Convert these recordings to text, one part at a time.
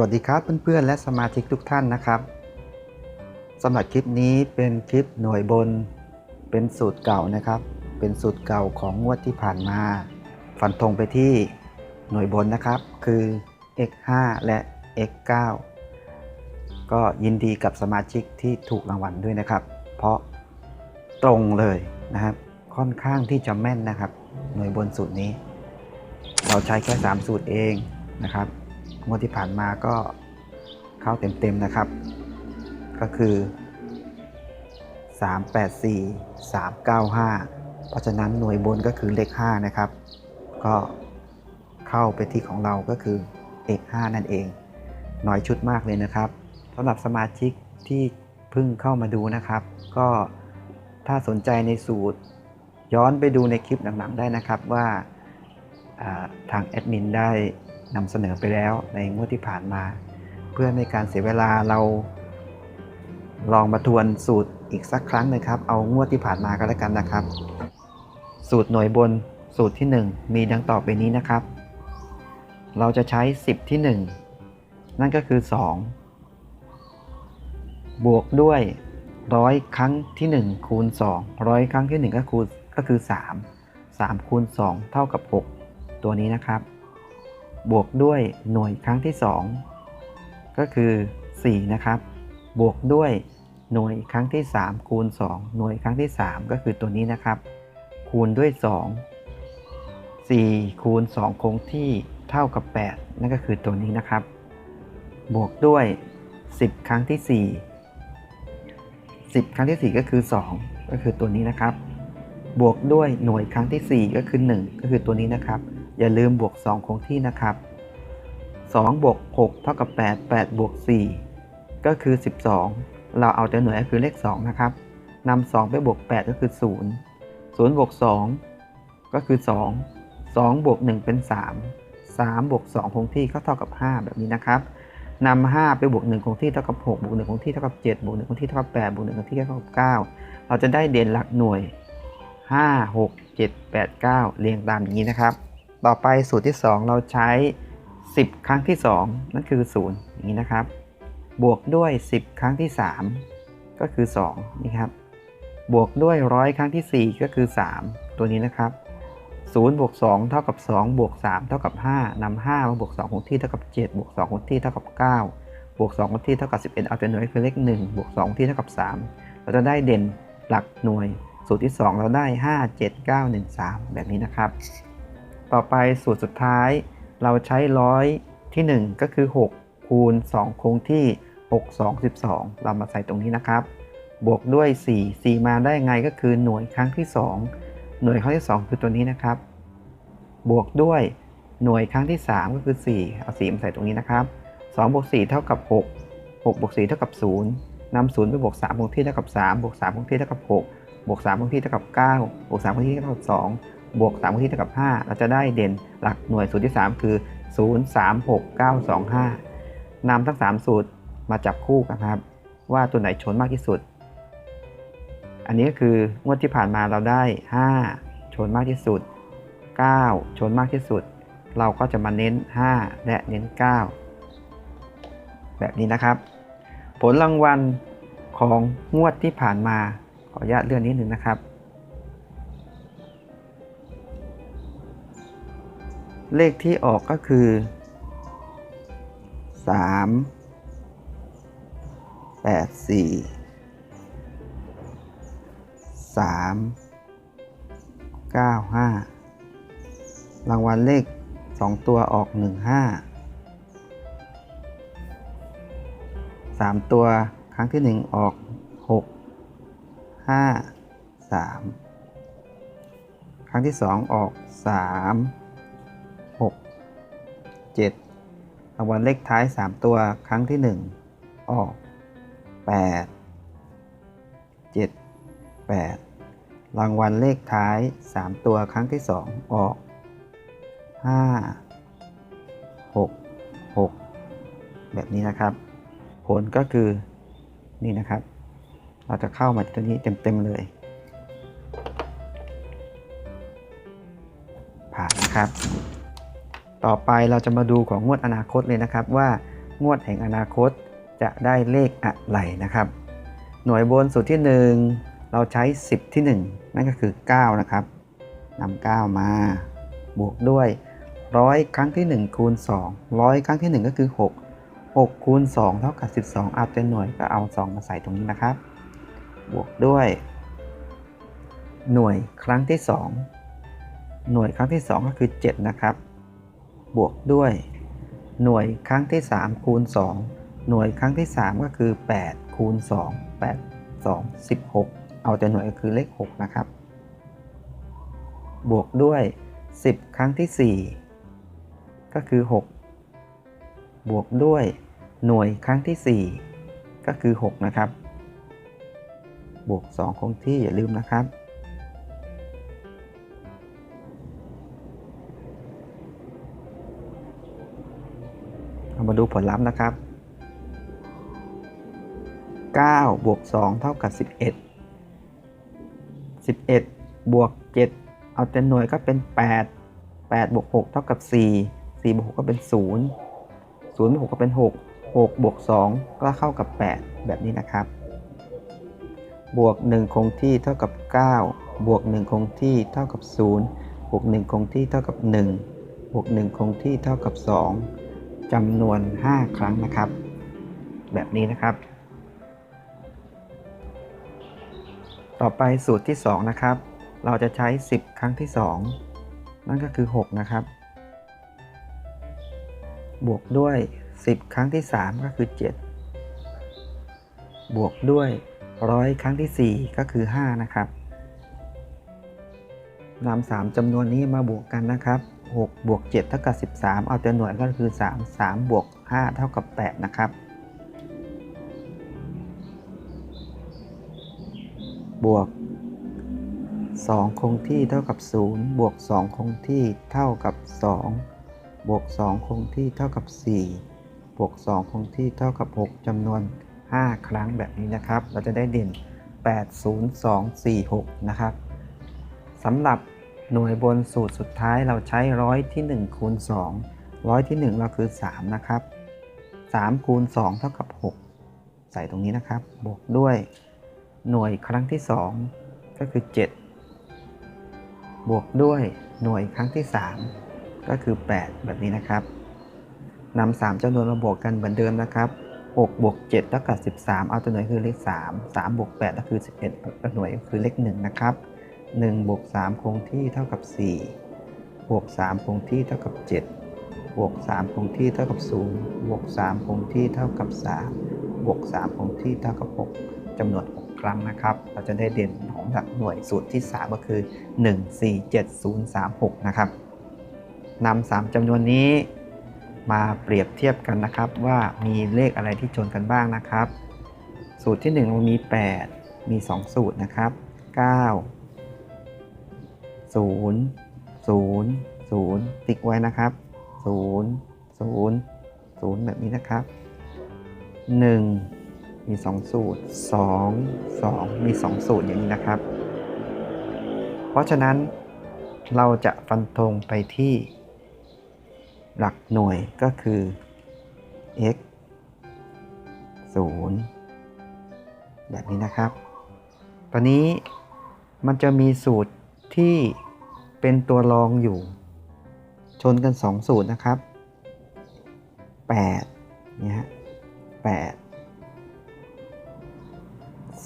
วัสดีครับเพื่อนๆ และสมาชิกทุกท่านนะครับสำหรับคลิปนี้เป็นคลิปหน่วยบนเป็นสูตรเก่านะครับ เป็นสูตรเก่าของงวดที่ผ่านมา ฟันธงไปที่หน่วยบนนะครับ คือ x5 และ x9 ก็ยินดีกับสมาชิกที่ถูกรางวัลด้วยนะครับ เพราะตรงเลยนะครับ ค่อนข้างที่จะแม่นนะครับ หน่วยบนสูตรนี้ เราใช้แค่ 3 สูตรเองนะครับ งวดที่ผ่านมาก็เข้าเต็มๆนะครับ ก็คือ 384 395 เพราะฉะนั้นหน่วยบนก็คือเลข 5 นะครับ ก็เข้าไปที่ของเราก็คือเอก5นั่นเองน้อยชุดมากเลยนะครับสำหรับสมาชิกที่เพิ่งเข้ามาดูนะครับ ก็ถ้าสนใจในสูตรย้อนไปดูในคลิปหลังๆได้นะครับว่าอ่าทางแอดมินได้ นำเสนอไปแล้วในงวดที่ผ่านมา เพื่อไม่การเสียเวลาเราลองมาทวนสูตรอีกสักครั้งนะครับ เอางวดที่ผ่านมาก็แล้วกันนะครับ สูตรหน่วยบนสูตรที่ 1 มีดังต่อไปนี้นะครับ เราจะใช้ 10 ที่ 1 นั่นก็คือ 2 บวกด้วยร้อยครั้งที่ 1 คูณ2ร้อยครั้งที่ 1 ก็คูณก็คือ 3 3 คูณ 2 เท่ากับ 6 ตัวนี้นะครับ บวกด้วยหน่วยครั้งที่ 2 ก็คือ 4 นะครับ บวกด้วยหน่วยครั้งที่ 3 คูณ 2 หน่วยครั้งที่ 3 ก็คือตัวนี้นะครับ คูณด้วย 2 4 คูณ 2 คงที่เท่ากับ 8 นั่นก็คือตัวนี้นะครับ บวกด้วย 10 ครั้งที่ 4 10 ครั้งที่ 4 ก็คือ 2 ก็คือตัวนี้นะครับ บวกด้วยหน่วยครั้งที่ 4 ก็คือ 1 ก็คือตัวนี้นะครับ อย่าลืมบวก 2 คงที่นะครับ 2 บวก 6 เท่ากับ 8 8 บวก 4 ก็คือ 12 เราเอาแต่หน่วยก็คือเลข 2 นะครับนำ2ไปบวก 8 ก็คือ 0 0 บวก 2 ก็คือ 2 2 บวก 1 เป็น 3 3 บวก 2 คงที่ก็เท่ากับ 5 แบบนี้นะครับนำ5ไปบวก 1 คงที่เท่ากับ 6 บวก 1 คงที่เท่ากับ 7 บวก 1 คงที่เท่ากับ 8 บวก 1 คงที่เท่ากับ 9 เราจะได้เด่นหลักหน่วย 5 6 7 8 9 เรียงตามอย่างนี้นะครับ ต่อไปสูตรที่ 2 เราใช้ 10 ครั้งที่ 2 นั่นคือ 0 อย่างนี้นะครับ บวกด้วย 10 ครั้งที่ 3 ก็คือ 2 นี่ครับ บวกด้วยร้อยครั้งที่ 4 ก็คือ 3 ตัวนี้นะครับ0บวก2เท่ากับ2บวก3เท่ากับ5นำ5มาบวก2คงที่เท่ากับ7บวก2คงที่เท่ากับ9บวก2คงที่เท่ากับ 11 เอาแต่หน่วยคือเลข1บวก2คงที่เท่ากับ 3 เราจะได้เด่นหลักหน่วย สูตรที่ 2 เราได้ 5 7 9 1 3 แบบนี้นะครับ ต่อไปสูตรสุดท้าย เราใช้ร้อยที่ 1 ก็คือ 6 คูณ 2 คงที่ 6 2 12 เรามาใส่ตรงนี้นะครับ บวกด้วย 4 4 มาได้ไงก็คือหน่วยครั้งที่ 2 หน่วยครั้งที่ 2 คือตัวนี้นะครับ บวกด้วยหน่วยครั้งที่ 3 ก็คือ 4 เอา4มาใส่ตรงนี้นะครับ2บวก4เท่ากับ 6 6บวก4เท่ากับ0นำ0ไปบวก3คงที่เท่ากับ3บวก3คงที่เท่ากับ6บวก3คงที่เท่ากับ9บวก3คงที่เท่ากับ2 บวก3คงที่เท่ากับ 5 เราจะได้เด่นหลักหน่วยสูตรที่ 3 คือ 0 3 6 9 2 5นำทั้ง 3 สูตรมาจับคู่กันครับ ว่าตัวไหนชนมากที่สุด อันนี้ก็คืองวดที่ผ่านมาเราได้ 5 ชนมากที่สุด 9 ชนมากที่สุด เราก็จะมาเน้น 5 และเน้น 9 แบบนี้นะครับ ผลรางวัลของงวดที่ผ่านมาขออนุญาตเลื่อนนิดหนึ่งนะครับ เลขที่ออกก็คือ 3 8 4 3 9 5 รางวัลเลข 2 ตัวออก 1 5 3 ตัวครั้งที่ 1 ออก 6 5 3 ครั้งที่ 2 ออก 3 7รางวัลเลขท้าย 3 ตัวครั้งที่ 1 ออก 8 7 8 รางวัลเลขท้าย 3 ตัวครั้งที่ 2 ออก 5 6 6 แบบนี้นะครับ ผลก็คือนี่นะครับ เราจะเข้ามาตัวนี้เต็ม ๆ เลยผ่านนะครับ ต่อไปเราจะมาดูของงวดอนาคตเลยนะครับ ว่างวดแห่งอนาคตจะได้เลขอะไรนะครับ หน่วยบนสูตรที่ 1 เราใช้ 10 ที่ 1 นั่นก็คือ 9 นะครับนำ9 มาบวกด้วยร้อยครั้งที่ 1 คูณ2ร้อยครั้งที่ 1 ก็คือ 6 6 คูณ 2 เท่ากับ 12 เอาเป็นหน่วยก็เอา 2 มาใส่ตรงนี้นะครับ บวกด้วย หน่วยครั้งที่ 2 หน่วยครั้งที่ 2 ก็คือ 7 นะครับ บวกด้วย หน่วยครั้งที่ 3 คูณ 2 หน่วยครั้งที่ 3 ก็คือ 8 คูณ 2 8 2 16 เอาแต่หน่วยก็คือเลข 6 นะครับ บวกด้วย 10 ครั้งที่ 4 ก็คือ 6 บวกด้วย หน่วยครั้งที่ 4 ก็คือ 6 นะครับ บวก 2 คงที่อย่าลืมนะครับ มาดูผลลัพธ์นะครับ 9 บวก 2 เท่ากับ 11 11 บวก 7 เอาแต่หน่วยก็เป็น 8 8 บวก 6 เท่ากับ 4 4 บวก 6 ก็เป็น 0 0 บวก 6 ก็เป็น 6 6 บวก 2 ก็เข้ากับ 8 แบบนี้นะครับ บวก 1 คงที่เท่ากับ 9 บวก 1 คงที่เท่ากับ 0 บวก 1 คงที่เท่ากับ 1 บวก 1 คงที่เท่ากับ 2 จำนวน 5 ครั้งนะครับ แบบนี้นะครับ ต่อไปสูตรที่ 2 นะครับ เราจะใช้ 10 ครั้งที่ 2 นั่นก็คือ 6 นะครับ บวกด้วย 10 ครั้งที่ 3 ก็คือ 7 บวกด้วยร้อยครั้งที่ 4 ก็คือ 5 นะครับนำ3จำนวนนี้มาบวกกันนะครับ 6 บวก 7 เท่ากับ 13 เอาแต่หน่วยก็คือ 3 3 บวก 5 เท่ากับ 8 นะครับ บวก 2 คงที่เท่ากับ 0 บวก 2 คงที่เท่ากับ 2 บวก 2 คงที่เท่ากับ 4 บวก 2 คงที่เท่ากับ 6จำนวน 5 ครั้งแบบนี้นะครับ เราจะได้เด่น 80246 นะครับสำหรับ หน่วยบนสูตรสุดท้ายเราใช้ร้อยที่1คูณ2ร้อยที่ 1 เราคือ 3 นะครับ 3 คูณ 2 เท่ากับ 6 ใส่ตรงนี้นะครับ บวกด้วย หน่วยครั้งที่ 2 ก็คือ 7 บวกด้วยหน่วยครั้งที่ 3 ก็คือ 8 แบบนี้นะครับนำ3จำนวนมาบวกกันเหมือนเดิมนะครับ6บวก7เท่ากับ 13 เอาตัวหน่วยคือเลข 3 3บวก8ก็คือ 11เอาหน่วยก็คือเลข1นะครับ 1บวก3คงที่เท่ากับ 4 บวก3คงที่เท่ากับ 7 บวก3คงที่เท่ากับ 0 บวก3คงที่เท่ากับ 3 บวก3คงที่เท่ากับ 6จำนวน 6 ครั้งนะครับ เราจะได้เด่นของหลักหน่วยสูตรที่ 3 ก็คือ 1 4 7 0 3 6 นะครับนำ3จำนวนนี้มาเปรียบเทียบกันนะครับว่ามีเลขอะไรที่ชนกันบ้างนะครับ สูตรที่1มันมี 8 มี 2 สูตรนะครับ 9 0 0 0ติ๊กไว้นะครับ0 0 0แบบนี้นะครับ1มี2สูตร2 2มี2สูตรอย่างนี้นะครับ เพราะฉะนั้นเราจะฟันธงไปที่หลักหน่วยก็คือ x 0แบบนี้นะครับ ตอนนี้มันจะมีสูตรที่ เป็นตัวรองอยู่ ชนกัน 2 สูตรนะครับ 8 เนี่ยฮะ8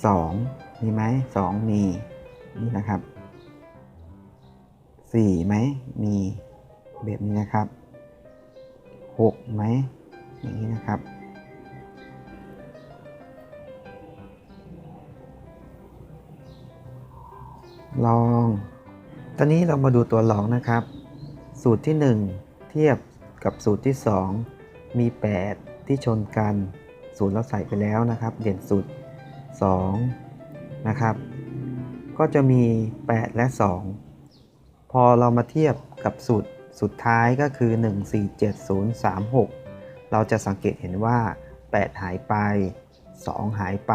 2มีไหม2มีนี่นะครับ4ไหมมีแบบนี้นะครับ6ไหมอย่างนี้นะครับลอง ตอนนี้เรามาดูตัวลองนะครับ สูตรที่ 1 เทียบกับสูตรที่ 2 มี 8 ที่ชนกันสูตรเราใส่ไปแล้วนะครับ เด่นสูตร2นะครับ ก็จะมี 8 และ 2 พอเรามาเทียบกับสูตรสุดท้ายก็คือ 147036 เราจะสังเกตเห็นว่า 8 หายไป 2 หายไป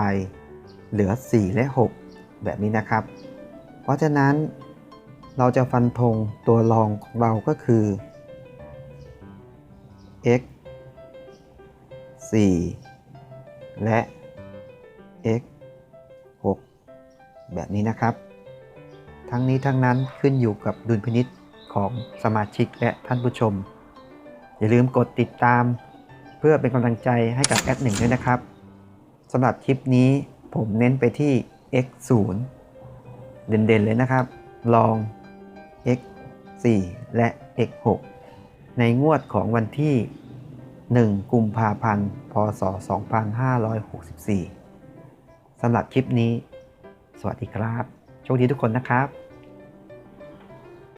เหลือ 4 และ 6 แบบนี้นะครับ เพราะฉะนั้น เราจะฟันธงตัวรองของเราก็คือ x 4 และ x 6 แบบนี้นะครับ ทั้งนี้ทั้งนั้นขึ้นอยู่กับดุลพินิษของสมาชิกและท่านผู้ชม อย่าลืมกดติดตาม เพื่อเป็นกำลังใจให้กับแอดหนึ่งด้วยนะครับสำหรับคลิปนี้ผมเน้นไปที่ x 0เด่นๆเลยนะครับ ลอง x 4และ x 6ในงวดของวันที่ 1 กุมภาพันธ์ พศ 2564สำหรับคลิปนี้ สวัสดีครับ โชคดีทุกคนนะครับ